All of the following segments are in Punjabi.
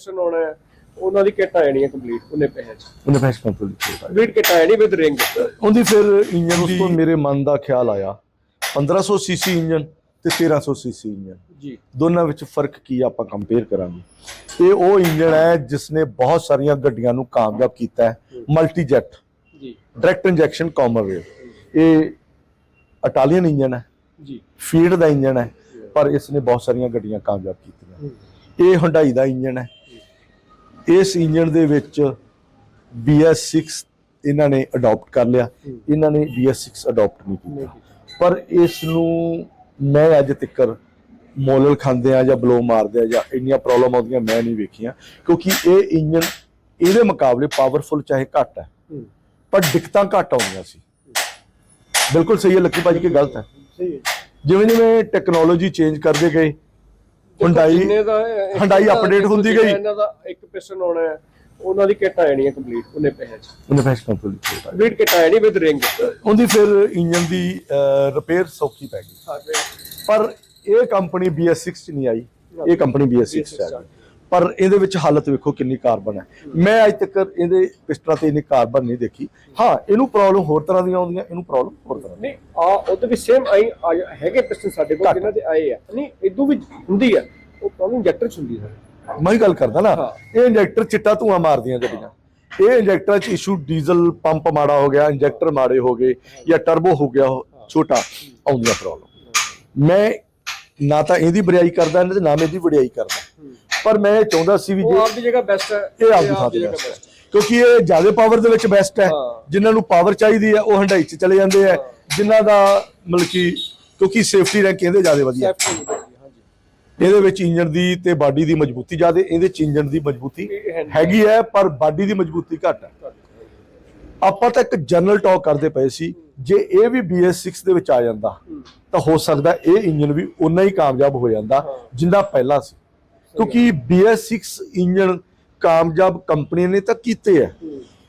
ਪਿਸਟਨ ਆਉਣਾ ਹੈ ਉਹਨਾਂ ਦੀ ਕਿੱਟ ਆ ਜਾਣੀ ਹੈ ਕੰਪਲੀਟ ਉਹਨੇ ਪੈਸੇ ਚ। ਉਹਨੇ ਫੈਸ਼ ਕੰਪਲੀਟ ਵੀਟ ਕਿੱਟ ਆ ਜਾਣੀ ਵਿਦ ਰਿੰਗ ਉਹਦੀ ਫਿਰ ਇੰਜਨ ਉਸ ਤੋਂ ਮੇਰੇ ਮਨ ਦਾ ਖਿਆਲ ਆਇਆ। 1500 ਸੀਸੀ ਇੰਜਨ ਤੇ 1300 ਸੀਸੀ ਇੰਜਨ। ਜੀ। ਦੋਨਾਂ ਵਿੱਚ ਫ਼ਰਕ ਕੀ ਆ ਆਪਾਂ ਕੰਪੇਅਰ ਕਰਾਂਗੇ। ਇਹ ਉਹ ਇੰਜਨ ਹੈ ਜਿਸ ਨੇ ਬਹੁਤ ਸਾਰੀਆਂ ਗੱਡੀਆਂ ਨੂੰ ਕਾਮਯਾਬ ਕੀਤਾ ਹੈ। ਮਲਟੀ ਜੈਟ ਜੀ। ਡਾਇਰੈਕਟ ਇੰਜੈਕਸ਼ਨ ਕਾਮਰਵੇਲ ਇਹ ਇਟਾਲੀਅਨ ਇੰਜਨ ਹੈ। ਜੀ। ਫੀਡ ਦਾ ਇੰਜਨ ਹੈ। ਪਰ ਇਸ ਨੇ ਬਹੁਤ ਸਾਰੀਆਂ ਗੱਡੀਆਂ ਕਾਮਯਾਬ ਕੀਤੀਆਂ। ਇਹ ਹੁੰਡਾਈ ਦਾ ਇੰਜਨ ਹੈ। ਇਸ ਇੰਜਨ ਦੇ ਵਿੱਚ BS6 ਇਹਨਾਂ ਨੇ ਅਡਾਪਟ ਕਰ ਲਿਆ। ਇਹਨਾਂ ਨੇ BS6 ਅਡਾਪਟ ਨਹੀਂ ਕੀਤਾ। ਪਰ ਇਸ ਨੂੰ ਮੈਂ ਅੱਜ ਤੱਕਰ ਮੋਲਲ ਖਾਂਦੇ ਆ ਜਾਂ ਬਲੋ ਮਾਰਦੇ ਆ ਜਾਂ ਇੰਨੀਆਂ ਪ੍ਰੋਬਲਮ ਆਉਂਦੀਆਂ ਮੈਂ ਨਹੀਂ ਵੇਖੀਆਂ। ਕਿਉਂਕਿ ਇਹ ਇੰਜਨ ਇਹਦੇ ਮੁਕਾਬਲੇ ਪਾਵਰਫੁਲ ਚਾਹੇ ਘੱਟ ਹੈ। ਪਰ ਦਿੱਕਤਾਂ ਘੱਟ ਆਉਂਦੀਆਂ ਸੀ। ਬਿਲਕੁਲ ਸਹੀ ਹੈ ਲੱਕੀ ਭਾਜੀ ਕਿ ਗਲਤ ਹੈ? ਸਹੀ ਹੈ। ਜਿਵੇਂ ਜਿਵੇਂ ਟੈਕਨੋਲੋਜੀ ਚੇਂਜ ਕਰਦੇ ਗਏ ਹੁੰਡਾਈ ਦਾ update ਦੇਖੋ ਹੁੰਦੀ ਗਈ। ਇਹਨਾਂ ਦਾ ਇੱਕ ਪਿਸਟਨ ਆਉਣਾ ਹੈ ਉਹਨਾਂ ਦੀ ਕਿੱਟ ਆ ਜਾਣੀ ਹੈ ਕੰਪਲੀਟ ਉਹਨੇ ਪੈਸੇ ਚ। ਉਹਨੇ ਫੈਸ਼ ਕੰਪਲੀਟ ਵੀਟ ਕਿੱਟ ਆ ਜਾਣੀ ਵਿਦ ਰਿੰਗ ਉਹਦੀ ਫਿਰ ਇੰਜਨ ਦੀ ਰਿਪੇਅਰ ਸੌਖੀ ਪੈ ਗਈ। ਪਰ ਇਹ ਕੰਪਨੀ BS6 ਚ ਨਹੀਂ ਆਈ। ਇਹ ਕੰਪਨੀ BS6 ਚ ਆ ਗਈ। ਪਰ ਇਹਦੇ ਵਿੱਚ ਹਾਲਤ ਵੇਖੋ ਕਿੰਨੀ ਕਾਰਬਨ ਹੈ। ਮੈਂ ਅੱਜ ਤੱਕ ਇਹਦੇ ਪਿਸਟਲਾਂ ਤੇ ਇੰਨੀ ਕਾਰਬਨ ਨਹੀਂ ਦੇਖੀ। ਹਾਂ ਇਹਨੂੰ ਪ੍ਰੋਬਲਮ ਹੋਰ ਤਰ੍ਹਾਂ ਦੀਆਂ ਆਉਂਦੀਆਂ ਇਹਨੂੰ ਪ੍ਰੋਬਲਮ ਹੋਰ ਤਰ੍ਹਾਂ ਨਹੀਂ ਆ ਉਹਦੇ ਵੀ ਸੇਮ ਆਈ ਹੈਗੇ ਪਿਸਟਨ ਸਾਡੇ ਕੋਲ। ਜਿਨ੍ਹਾਂ ਦੇ ਆਏ ਆ। ਨਹੀਂ ਇਦੋਂ ਵੀ ਹੁੰਦੀ ਆ। ਉਹ ਪ੍ਰੋਬਲਮ ਇੰਜੈਕਟਰ ਚ ਹੁੰਦੀ ਹੈ ਮੈਂ ਹੀ ਗੱਲ ਕਰਦਾ ਨਾ। ਇਹ ਇੰਜੈਕਟਰ ਚਿੱਟਾ ਧੂਆਂ ਮਾਰਦੀਆਂ ਗੱਡੀਆਂ। ਇਹ ਇੰਜੈਕਟਰਾਂ 'ਚ ਇਸ਼ੂ ਡੀਜ਼ਲ ਪੰਪ ਮਾੜਾ ਹੋ ਗਿਆ ਇੰਜੈਕਟਰ ਮਾੜੇ ਹੋ ਗਏ ਜਾਂ ਟਰਬੋ ਹੋ ਗਿਆ ਛੋਟਾ ਆਉਂਦੀਆਂ ਪ੍ਰੋਬਲਮ ਮੈਂ ਨਾ ਤਾਂ ਇਹਦੀ ਬੜਾਈ ਕਰਦਾ ਨਾ ਇਹਦੀ ਵਡਿਆਈ ਕਰਦਾ। ਪਰ ਮੈਂ ਇਹ ਚਾਹੁੰਦਾ ਸੀ ਵੀ ਜੇ ਆਪ ਦੀ ਜਗ੍ਹਾ ਬੈਸਟ ਹੈ। ਇਹ ਆਪਦੀ ਥਾਂ ਤੇ ਹੈ। ਕਿਉਂਕਿ ਇਹ ਜ਼ਿਆਦਾ ਪਾਵਰ ਦੇ ਵਿੱਚ ਬੈਸਟ ਹੈ। ਹਾਂ। ਜਿਨ੍ਹਾਂ ਨੂੰ ਪਾਵਰ ਚਾਹੀਦੀ ਹੈ ਉਹ ਹੰਡਾਈ 'ਚ ਚਲੇ ਜਾਂਦੇ ਆ ਜਿਨ੍ਹਾਂ ਦਾ ਮਤਲਬ ਕਿ ਕਿਉਂਕਿ ਸੇਫਟੀ ਰੈਂਕ ਇਹਦੇ ਜ਼ਿਆਦਾ ਵਧੀਆ ਸੈਫਟੀ ਹਾਂਜੀ। ਇਹਦੇ ਵਿੱਚ ਇੰਜਨ ਦੀ ਤੇ ਬਾਡੀ ਦੀ ਮਜ਼ਬੂਤੀ ਜ਼ਿਆਦਾ ਇਹਦੇ ਚ ਇੰਜਨ ਦੀ ਮਜ਼ਬੂਤੀ ਇਹ ਹੈ ਨਹੀਂ। ਹੈਗੀ ਹੈ ਪਰ ਬਾਡੀ ਦੀ ਮਜ਼ਬੂਤੀ ਘੱਟ ਹੈ। ਆਪਾਂ ਤਾਂ ਇੱਕ ਜਨਰਲ ਟਾਕ ਕਰਦੇ ਪਏ ਸੀ ਜੇ ਇਹ ਵੀ BS6 ਦੇ ਵਿੱਚ ਆ ਜਾਂਦਾ ਤਾਂ ਹੋ ਸਕਦਾ ਇਹ ਇੰਜਨ ਵੀ ਉਨਾ ਹੀ ਕਾਮਯਾਬ ਹੋ ਜਾਂਦਾ ਜਿੰਦਾ ਪਹਿਲਾਂ ਸੀ। ਕਿਉਂਕਿ BS6 ਇੰਜਨ ਕਾਮਯਾਬ ਕੰਪਨੀ ਨੇ ਤਾਂ ਕੀਤੇ ਹੈ।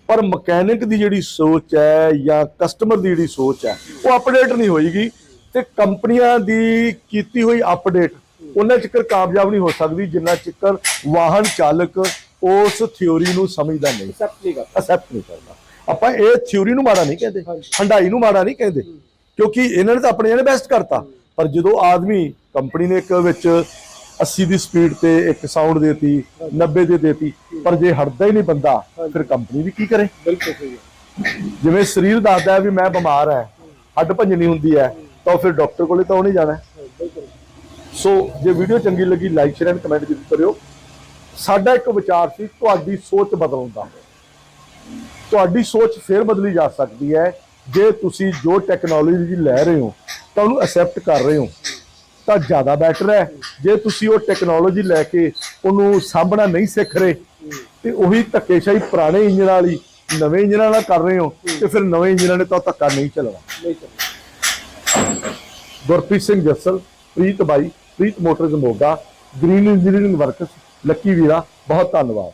ਪਰ ਮਕੈਨਿਕ ਦੀ ਜਿਹੜੀ ਸੋਚ ਹੈ ਜਾਂ ਕਸਟਮਰ ਦੀ ਜਿਹੜੀ ਸੋਚ ਹੈ ਉਹ ਅਪਡੇਟ ਨਹੀਂ ਹੋਏਗੀ ਤੇ ਕੰਪਨੀਆਂ ਦੀ ਕੀਤੀ ਹੋਈ ਅਪਡੇਟ ਉਹਨਾਂ ਚਿਕਰ ਕਾਮਯਾਬ ਨਹੀਂ ਹੋ ਸਕਦੀ ਜਿੰਨਾ ਚਿਕਰ ਵਾਹਨ ਚਾਲਕ ਉਸ ਥਿਉਰੀ ਨੂੰ ਸਮਝਦਾ ਨਹੀਂ। ਐਕਸੈਪਟ ਨਹੀਂ ਕਰਦਾ। ਅਸੈਪਟ ਨਹੀਂ ਕਰਦਾ। ਆਪਾਂ ਇਹ ਥਿਉਰੀ ਨੂੰ ਮਾੜਾ ਨਹੀਂ ਕਹਿੰਦੇ ਹੰਡਾਈ ਨੂੰ ਮਾੜਾ ਨਹੀਂ ਕਹਿੰਦੇ ਕਿਉਂਕਿ ਇਹਨਾਂ ਨੇ ਤਾਂ ਆਪਣੇ ਜਣੇ ਬੈਸਟ ਕਰਤਾ। ਪਰ ਜਦੋਂ ਆਦਮੀ ਕੰਪਨੀ ਨੇ ਇੱਕ ਵਿੱਚ 80 ਦੀ ਸਪੀਡ ਤੇ ਇੱਕ ਸਾਊਂਡ ਦੇਤੀ 90 ਦੇ ਦੇਤੀ ਪਰ ਜੇ ਹਟਦਾ ਹੀ ਨਹੀਂ ਬੰਦਾ ਫਿਰ ਕੰਪਨੀ ਵੀ ਕੀ ਕਰੇ? ਬਿਲਕੁਲ ਸਹੀ ਜਿਵੇਂ ਸਰੀਰ ਦੱਸਦਾ ਵੀ ਮੈਂ ਬਿਮਾਰ ਹੈ ਹੱਡ ਭੰਜਣੀ ਹੁੰਦੀ ਹੈ ਤਾਂ ਫਿਰ ਡਾਕਟਰ ਕੋਲੇ ਤਾਂ ਉਹ ਨਹੀਂ ਜਾਣਾ। ਸੋ ਜੇ ਵੀਡੀਓ ਚੰਗੀ ਲੱਗੀ ਲਾਈਕ ਸ਼ੇਅਰ ਐਂਡ ਕਮੈਂਟ ਜ਼ਰੂਰ ਕਰਿਓ। ਸਾਡਾ ਇੱਕ ਵਿਚਾਰ ਸੀ ਤੁਹਾਡੀ ਸੋਚ ਬਦਲਣ ਦਾ। ਤੁਹਾਡੀ ਸੋਚ ਫੇਰ ਬਦਲੀ ਜਾ ਸਕਦੀ ਹੈ। ਜੇ ਤੁਸੀਂ ਜੋ ਟੈਕਨੋਲੋਜੀ ਲੈ ਰਹੇ ਹੋ ਤਾਂ ਉਹਨੂੰ ਅਸੈਪਟ ਕਰ ਰਹੇ ਹੋ। ਤਾਂ ਜ਼ਿਆਦਾ ਬੈਟਰ ਹੈ। ਜੇ ਤੁਸੀਂ ਉਹ ਟੈਕਨੋਲੋਜੀ ਲੈ ਕੇ ਉਹਨੂੰ ਸਾਂਭਣਾ ਨਹੀਂ ਸਿੱਖ ਰਹੇ ਤੇ ਉਹੀ ਧੱਕੇਸ਼ਾਹੀ ਪੁਰਾਣੇ ਇੰਜਨਾਂ ਵਾਲੀ ਨਵੇਂ ਇੰਜਨਾਂ ਨਾਲ ਕਰ ਰਹੇ ਹੋ ਤੇ ਫਿਰ ਨਵੇਂ ਇੰਜਨਾਂ ਨੇ ਤਾਂ ਧੱਕਾ ਨਹੀਂ ਚੱਲਣਾ। ਗੁਰਪ੍ਰੀਤ ਸਿੰਘ ਜੱਸਲ ਪ੍ਰੀਤ ਬਾਈ Preet Motors Moga Green Engineering Works Lucky ਵੀਰਾ ਬਹੁਤ ਧੰਨਵਾਦ।